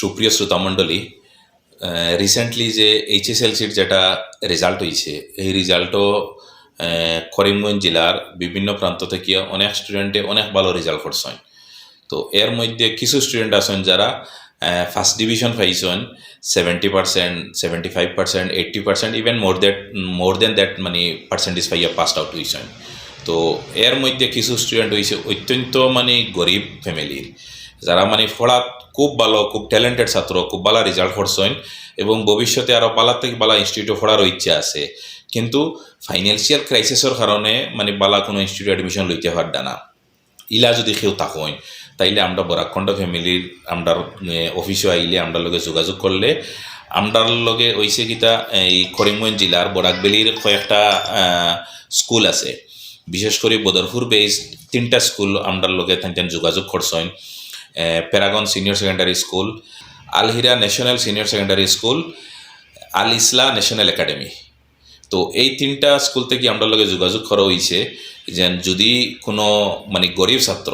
সুপ্রিয় শ্রোতামণ্ডলী রিসেন্টলি যে এইচএসএলসির যেটা রেজাল্ট হয়েছে এই রেজাল্টও করিমগঞ্জ জেলার বিভিন্ন প্রান্ত থেকে অনেক স্টুডেন্টে অনেক ভালো রেজাল্ট করছেন। তো এর মধ্যে কিছু স্টুডেন্ট আছেন যারা ফার্স্ট ডিভিশন পাইছেন seventy percent seventy five percent eighty percent even more that more than that মানে পার্সেন্টেজ পাইয়া পাস আউট হয়েছেন তো এর মধ্যে কিছু স্টুডেন্ট হয়েছে অত্যন্ত মানে গরিব ফ্যামিলির যারা মানে পড়াত খুব ভালো, খুব ট্যালেন্টেড ছাত্র, খুব ভালো রেজাল্ট করছেন এবং ভবিষ্যতে আরও বালা থেকে বালা ইনস্টিটিউটে পড়ারও ইচ্ছা আছে। কিন্তু ফাইন্যান্সিয়াল ক্রাইসিসের কারণে মানে বালা কোনো ইনস্টিটিউট অ্যাডমিশন লইতে পারডা না। ইলা যদি কেউ থাকেন, তাইলে আমরা বরাকণ্ড ফ্যামিলির আমরার অফিসে আইলে আমরা লগে যোগাযোগ করলে, আমরার লগে ওইসে কিতা এই করিমগঞ্জ জেলার বরাকবেলির কয়েকটা স্কুল আছে। বিশেষ করে বদরপুর বেস তিনটা স্কুল আমরার লগে যোগাযোগ করছেন। Paragon senior secondary school Alhira national senior secondary school Al Islah national academy তো এই তিনটা স্কুল থেকে আমরা লগে যোগাযোগ করা হয়েছে যে যদি কোনো মানে গরিব ছাত্র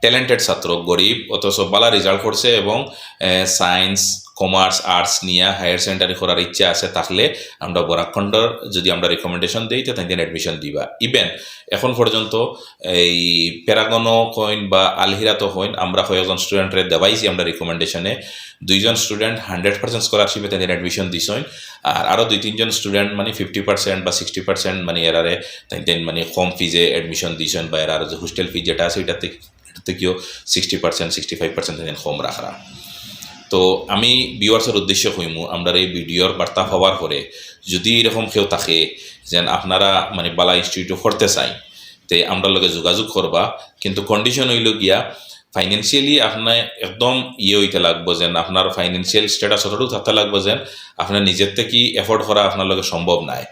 ট্যালেন্টেড ছাত্র, গরিব অথচ বালা রেজাল্ট করছে এবং সায়েন্স কমার্স আর্টস নিয়ে হায়ার সেকেন্ডারি করার ইচ্ছা আছে তাহলে আমরা বরাকখণ্ডর যদি আমরা রেকমেন্ডেশন দিই, তো তাদের অ্যাডমিশন দিবা। ইভেন এখন পর্যন্ত এই প্যারাগনও কইন বা আলহিরাতো হইন আমরা কয়েকজন স্টুডেন্টের দেওয়াইছি আমরা রিকমেন্ডেশনে দুইজন স্টুডেন্ট হান্ড্রেড পার্সেন্ট স্কলারশিপে তাদের অ্যাডমিশন দিছেন আর আরও দুই তিনজন স্টুডেন্ট মানে ফিফটি পার্সেন্ট বা সিক্সটি পার্সেন্ট মানে এরারে তাই মানে কম ফিজে অ্যাডমিশন দিছেন বা এরার যে হোস্টেল ফি যেটা আছে এটাতে থেকেও sixty percent sixty five percent কম রাখা তো আমি ভিউয়ার্সের উদ্দেশ্য হইমু আমরা এই ভিডিওর বার্তা হওয়ার পরে যদি এরকম কেউ থাকে যেন আপনারা মানে বালা ইনস্টিটিউটে পড়তে চাই তে আমরা লগে যোগাযোগ করবা। কিন্তু কন্ডিশন হইল গিয়া ফাইন্যান্সিয়ালি আপনার একদম ইয়ে হইতে লাগবো যেন আপনার ফাইন্যান্সিয়াল স্ট্যাটাস অতটুকু থাকতে লাগবো যেন আপনার নিজের থেকে এফোর্ড করা আপনার লগে সম্ভব নাই।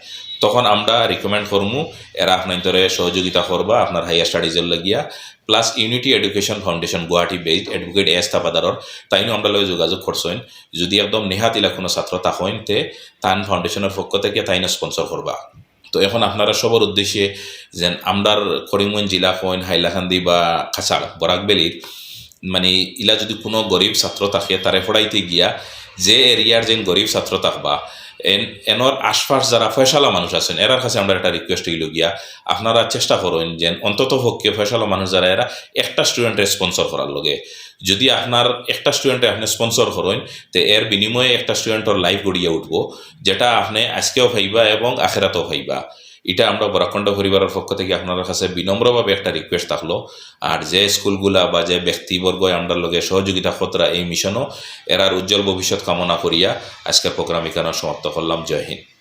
তখন আমরা রিকমেন্ড করমু, এরা আপনার ধরে সহযোগিতা করবা, আপনার হাইয়ার স্টাডিজের লাগিয়া। Plus unity education foundation Guwahati based advocate S থাপাদারর তাইনও আমরা লগে যোগাযোগ করছেন যদি একদম নেহাতিলা কোনো ছাত্র তাহইন তে তান ফাউন্ডেশনের পক্ষ থেকে তাইনও স্পন্সর করবা। তো এখন আপনারা সবার উদ্দেশ্যে যেন আমরার করিমগঞ্জ জেলা হইন, হাইলাকান্দি বা খাসাড় বরাকবেলির মানে ইলা যদি কোনো গরিব ছাত্র থাকে, তারে পড়াইতে গিয়া যে এরিয়ার যেন গরিব ছাত্র থাকবা এনর আশপাশ যারা ফয়সালা মানুষ আছেন, এরার কাছে আমরা একটা রিকোয়েস্ট হইল গিয়া আপনারা চেষ্টা করেন যে অন্তত পক্ষে ফয়সালা মানুষ যারা, এরা একটা স্টুডেন্টের স্পন্সর করার লগে। যদি আপনার একটা স্টুডেন্টে আপনি স্পন্সর করেন, তো এর বিনিময়ে একটা স্টুডেন্টর লাইফ গড়িয়ে উঠব, যেটা আপনি আজকেও ভাইবা এবং আখেরাতেও ভাইবা এটা আমরা বরাখণ্ড পরিবারের পক্ষ থেকে আপনার কাছে বিনম্রভাবে একটা রিকোয়েস্ট থাকল। আর যে স্কুলগুলা বা যে ব্যক্তিবর্গ আমরা লগে সহযোগিতা খতরা এই মিশনও, এরার উজ্জ্বল ভবিষ্যৎ কামনা করিয়া আজকের প্রোগ্রাম এখানে সমাপ্ত করলাম। জয় হিন্দ।